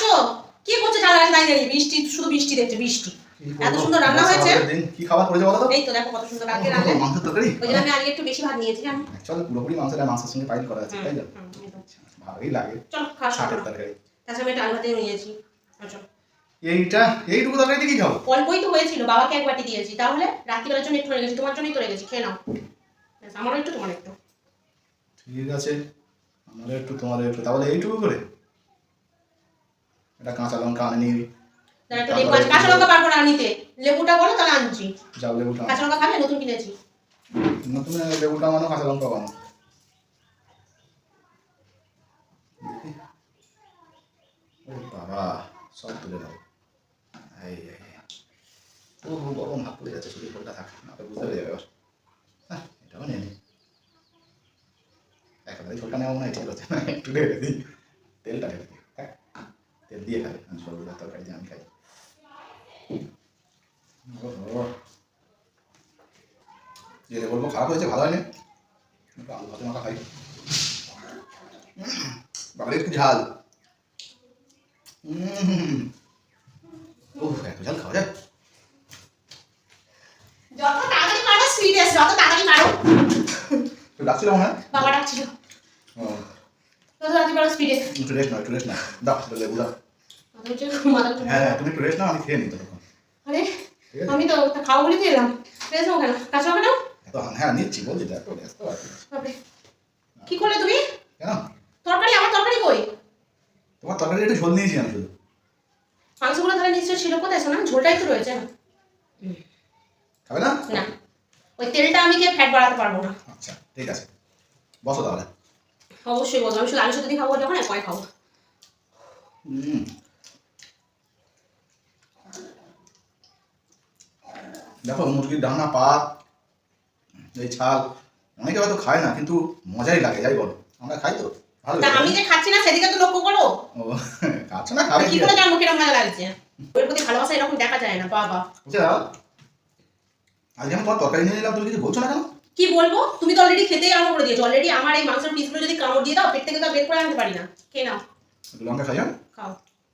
আসো। কি করছে জানা দাঁড়িয়ে দাঁড়িয়ে? বৃষ্টি শুধু বৃষ্টি দেখছে বৃষ্টি এত সুন্দর রান্না হয়েছে? কি খাবার করেছে বলো তো? এই তো দেখো কত সুন্দর কালকে রান্না মাংসের তরকারি। ওই জন্য আমি আজকে একটু বেশি ভাত নিয়েছি জানো? অ্যাকচুয়ালি পুরোপুরি মাংসটা মাংসের সঙ্গে পাইল করা আছে তাই তো। ভালোই লাগে চলো খাওয়া শাকের তরকারি। তাছাড়া আমি আলু ভাতেও নিয়েছি। আচ্ছা এইটা এইটুকু তরকারি কি খাব? অল্পই তো হয়েছিল বাবাকে এক বাটি দিয়েছি। তাহলে রাত্রিবেলার জন্য একটু রেখেছি তোমার জন্যই তো রেখেছি খেয়ে নাও। আমারও একটু তোমার একটু। ঠিক আছে আমারও একটু তোমারও একটু। তাহলে এইটুকু করে? এটা কাঁচা লঙ্কা আনি না কাঁচা লঙ্কা পারব না নিতে লেবুটা বলো তাহলে আনছি। যাও লেবুটা কাঁচা লঙ্কা খাবে? নতুন কিনেছি। নতুন লেবুটা মানো কাঁচা লঙ্কা বানো ও বাবা সব তুলে দাও। এই। ও গরম হাত পড়ে যাচ্ছে শরীর কোনটা থাক। না তো বুঝতে পেরে যাবে হ্যাঁ এটাও নিয়ে নি। একেবারে ছোটটা নেওয়া মনে হয় ঠিক আছে একটু ঢেলে দিই। তেলটা ঢেলে দিই। সরবরাহ তরকারি দিয়ে আমি খাই ওহো যেটা বলব খারাপ হয়েছে ভালো হয়নি আলু ভাতে মাখা খাই বাবারে একটু ঝাল উহ এত ঝাল খাওয়া যায় যত তাড়াতাড়ি পারো সুইট এসে যত তাড়াতাড়ি পারো তো ডাকছিল মনে বাবা ডাকছিল ও, যত তাড়াতাড়ি পারো স্পিডে একটু রেস্ট নাও একটু রেস্ট নাও দাও লেবু দাও হ্যাঁ হ্যাঁ তুমি আমি খেয়ে আরে আমি তো তা খাও বলে এলাম। রেস নাও কেন? কাঁচা নাও হ্যাঁ নিচ্ছি বলছি একটু ব্যস্ত আছি। কি করলে তুমি? কেন? তরকারি আমার তরকারি কই? তোমার তরকারি একটু ঝোল নিয়েছি আমি শুধু। মাংসগুলো তাহলে নিশ্চয় ছিল কোথায় শোনা? ঝোলটাই তো রয়েছে। না খাবে না? না। ওই তেলটা আমি খেয়ে ফ্যাট বাড়াতে পারব না। আচ্ছা ঠিক আছে। বসো তাহলে। অবশ্যই বলব আমি শুধু আলু সাথে খাব যখন একবারে খাব। হুম। দেখো মুরগির ডানা পা এই ছাল অনেকে হয়তো খায় না কিন্তু মজাই লাগে যাই বলো। আমরা খাই তো আমি যে খাচ্ছি না সেদিকে তো লক্ষ্য করো। ও খাচ্ছে না খাবে কি কি করে জানব কীরকম লাগছে? ওর প্রতি ভালোবাসা এরকম দেখা যায় না বাবা। বুঝছ আজকে আমি তোমার তরকারি নিয়ে নিলাম তুমি কিছু বলছো না কেন? কি বলব? তুমি তো অলরেডি খেতেই আরম্ভ করে দিয়েছ। অলরেডি আমার এই মাংসের পিসগুলো যদি কামড় দিয়ে দাও পেট থেকে তো বের করে আনতে পারি না। খেয়ে নাও। লঙ্কা খাই? খাও।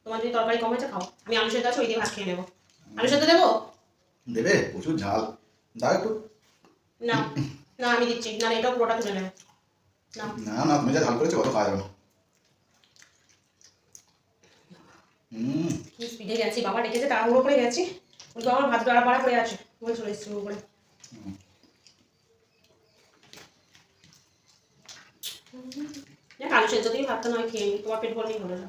তোমার যদি তরকারি কম হয়েছে খাও। আমি আলু সেদ্ধ আছে ওই দিয়ে ভাত খেয়ে নেব। আলু সেদ্ধ দেবো? দেবে? প্রচুর ঝাল। দাও একটু। না না আমি দিচ্ছি। না এটাও পুরোটা তুলে নেবে না। না তুমি যা ঝাল করেছ কত খাওয়া যাবে? হুম। কি স্পিডে গেছি বাবা ডেকেছে তাড়াহুড়ো করে গেছি। কিন্তু আমার ভাত বাড়া বাড়া পড়ে আছে। বলে চলে এসেছি উপরে। আলু সেদ্ধ দিয়ে ভাতটা নয় খেয়ে তোমার পেট ভরলেই হলো না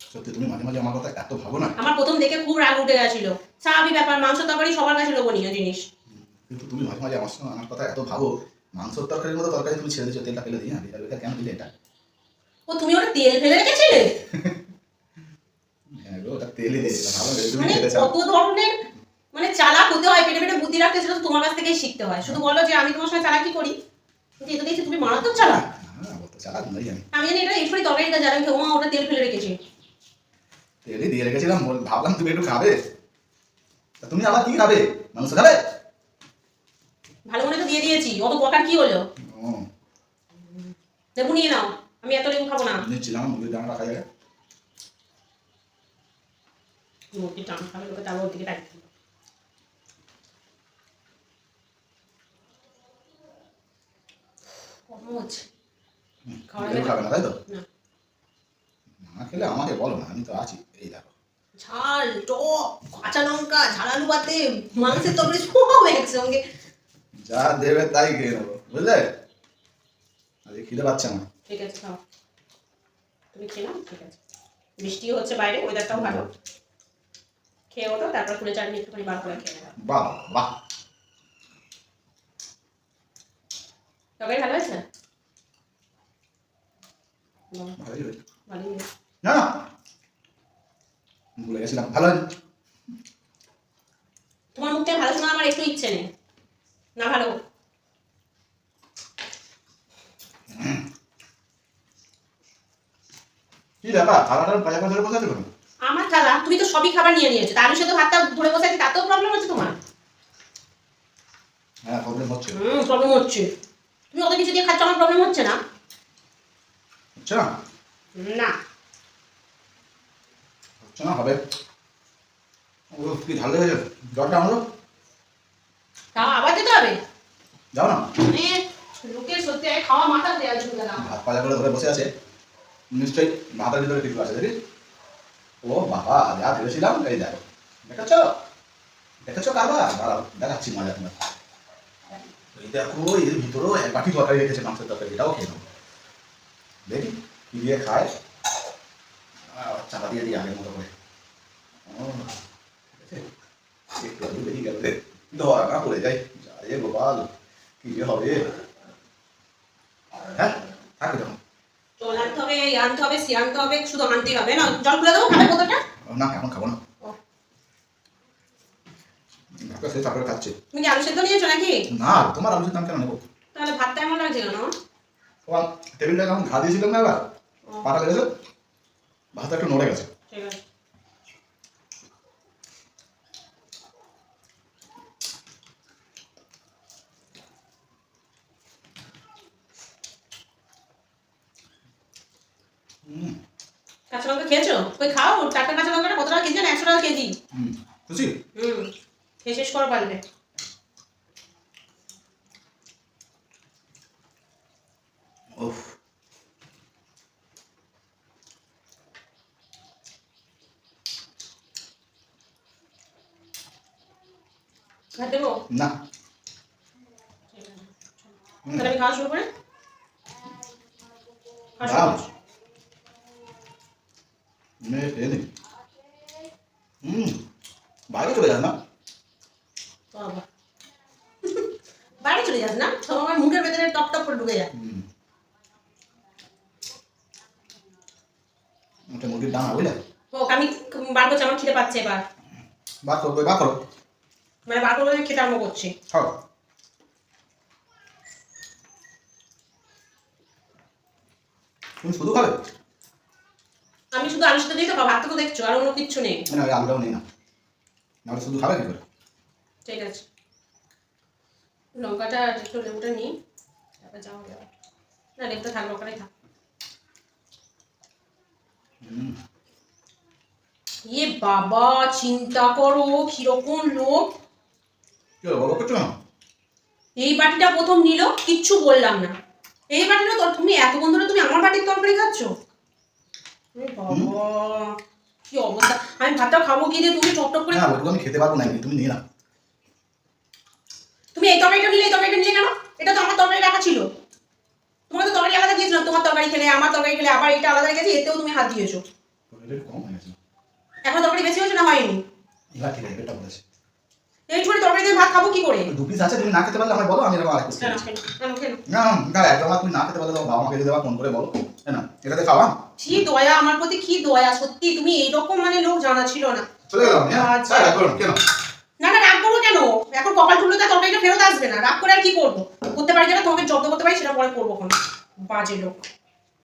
সত্যি তুমি মাঝে মাঝে আমার কথা এত ভাবো না। আমার প্রথম দেখে খুব রাগ উঠে গেছিল। স্বাভাবিক ব্যাপার মাংস তরকারি সবার কাছে লোভনীয় জিনিস। কিন্তু তুমি মাঝে মাঝে আমার সঙ্গে আমার কথা এত ভাবো মাংসর তরকারির মতো তরকারি তুমি ছেড়ে দিচ্ছ তেলটা ফেলে হ্যাঁ এটা কেন দিলে এটা? ও তুমি ওটা তেল ফেলে রেখেছিলে? হ্যাঁ তুমি মানে কত ধরনের মানে চালাক হতে হয় পেটে পেটে বুদ্ধি রাখতে সেটা তোমার কাছ থেকেই শিখতে হয়। শুধু বলো যে আমি তোমার সঙ্গে চালাকি করি। কিন্তু এটা দেখছি তুমি মারাত্মক চালাক। আমি। জানি এটা এরপরই তরকারিটা আমি ওমা ওটা তেল ফেলে রেখেছি। তেলে দিয়ে রেখেছিলাম ভাবলাম তুমি একটু খাবে। তুমি আবার কি খাবে? মাংস খাবে? ভালো মনে তো দিয়ে দিয়েছি। অত বকার কি হলো? লেবু নিয়ে নাও। আমি এত লেবু খাব না। নিচ্ছিলাম খাবে লোকে তারপর দিকে খাবে না তাই তো? না। না খেলে আমাকে বলো না আমি তো আছি। এই দেখো। ঝাল টক কাঁচা লঙ্কা ঝালালু পাতে মাংসের তরকারি সব একসঙ্গে। যা দেবে তাই খেয়ে নেব বুঝলে? আজকে খিদে পাচ্ছে না। ঠিক আছে খাও। তুমি খেয়ে নাও ঠিক আছে। বৃষ্টিও হচ্ছে বাইরে ওয়েদারটাও ভালো। খেয়ে ওঠো তারপর ফুলে চাটনি একটুখানি বার করে খেয়ে নেবে বাহ বাহ। তরকারি ভালো আছে? ভালোই ভালোই না। গেছিলাম ভালো। তোমার মুখ থেকে ভালো শোনা আমার একটু ইচ্ছে নেই। না ভালো। কি ব্যাপার? খাওয়াটা ভাজা করে বসে আছে আমার থালা তুমি তো সবই খাবার নিয়ে নিয়েছো। তার সাথে ভাতটা ধরে বসে আছি তাতেও প্রবলেম হচ্ছে তোমার? হ্যাঁ প্রবলেম হচ্ছে। হুম প্রবলেম হচ্ছে। তুমি অত কিছু দিয়ে খাচ্ছ আমার প্রবলেম হচ্ছে না? হচ্ছে না? না। না হবে। ও কি ঝাল লেগেছে জলটা আনলো? তাও আবার যেতে হবে? যাও না। মানে লোকের সত্যি খাওয়া মাথা দেওয়া যাবে না ভাত পাজা করে ধরে বসে আছে। নিশ্চয়ই ভাতের ভিতরে কিছু আছে দেখি ও বাবা যা ভেবেছিলাম এই দেখো। দেখেছ? দেখেছ কারবার? দাঁড়াও দেখাচ্ছি মজা তোমার এই দেখো এর ভিতরেও এক বাটি তরকারি রেখেছে মাংসের তরকারি এটাও খেয়ে নেব দেখি কি দিয়ে খায়। চাপা দিয়ে দিই আগের মতো করে। একটু বেরিয়ে গেল ধরা না পড়ে যাই যা গোপাল কি যে হবে? হ্যাঁ থাকবে তখন চল আনতে হবে আনতে হবে সে আনতে হবে শুধু আনতেই হবে না? জল খুলে দেবো খাবে বোতলটা না এখন খাব না। ভাতটা সে তারপরে খাচ্ছে। তুমি কি আলু সেদ্ধ নিয়েছো নাকি? না তোমার আলুর দাম কেন নেব? তাহলে ভাতটা এমন লাগছে কেন টেবিলটা কেমন ঘা দিয়েছিলাম না এবার পাটা লেগেছে? ভাতটা একটু নড়ে গেছে। কাঁচা লঙ্কা খেয়েছো? ওই খাও টাটকা কাঁচা লঙ্কাটা কত টাকা কেজি না একশো টাকা কেজি। খুশি? হুম খেয়ে শেষ করো পারবে ওফ ভাত দেবো না। তাহলে খাওয়া শুরু করে? বাইরে চলে যাস না। বাইরে চলে যাস না? সব আমার মুখের ভেতরে টপ টপ করে ঢুকে যায়। মুরগির দাম বুঝলে? ও আমি বার করছি আমার খিদে পাচ্ছে এবার। বার করো বার করো। মানে করব খেতে আরম্ভ করছি। খাও তুমি শুধু খাবে? আমি শুধু আলু তো ভাত তো দেখছ আর অন্য কিচ্ছু নেই। আলুটাও নেই না। নাহলে শুধু খাবে কি করে? ঠিক আছে। লঙ্কাটা আর একটু লেবুটা নিই তারপর হবে না লেবুটা থাক লঙ্কাটাই থাক। বাবা চিন্তা করো কীরকম লোক কি হলো বলো করছ না এই বাটিটা প্রথম নিল কিচ্ছু বললাম না। এই বাটিটা তো তুমি এত বন্ধুরা তুমি আমার বাটির তরকারি খাচ্ছ? কি অবস্থা? আমি ভাতটা খাব কি দিয়ে? তুমি করে না আমি খেতে পারব না তুমি নিয়ে না তুমি এই তরকারিটা নিলে এই তরকারিটা নিলে কেন? এটা তো আমার তরকারি রাখা ছিল। তোমার তো তরকারি আলাদা দিয়েছিলাম তোমার তরকারি খেলে আমার তরকারি খেলে আবার এটা আলাদা রেখেছি এতেও তুমি হাত দিয়েছ। এটা এখন তরকারি বেশি হয়েছে না হয়নি? ঠিক আছে পেটটা বলেছে। এই ছোট তরকারি দিয়ে ভাত খাব কি করে? দু পিস আছে তুমি না খেতে পারলে আমায় বলো আমি এরকম আরেক পিস কেন খেয়ে কেন কেন কেন না না একদম তুমি না খেতে পারলে তোমার বাবা মাকে দেওয়া ফোন করে বলো না? এটাতে খাওয়া কি দয়া আমার প্রতি কি দয়া সত্যি তুমি এইরকম মানে লোক জানা ছিল না। চলে গেলাম হ্যাঁ? আচ্ছা। হ্যাঁ, কেন? না না রাগ করব কেন? এখন কপাল তুললে তো তরকারিটা ফেরত আসবে না। রাগ করে আর কি করব? করতে পারি যেটা তোমাকে জব্দ করতে পারি সেটা পরে করব কোনো বাজে লোক।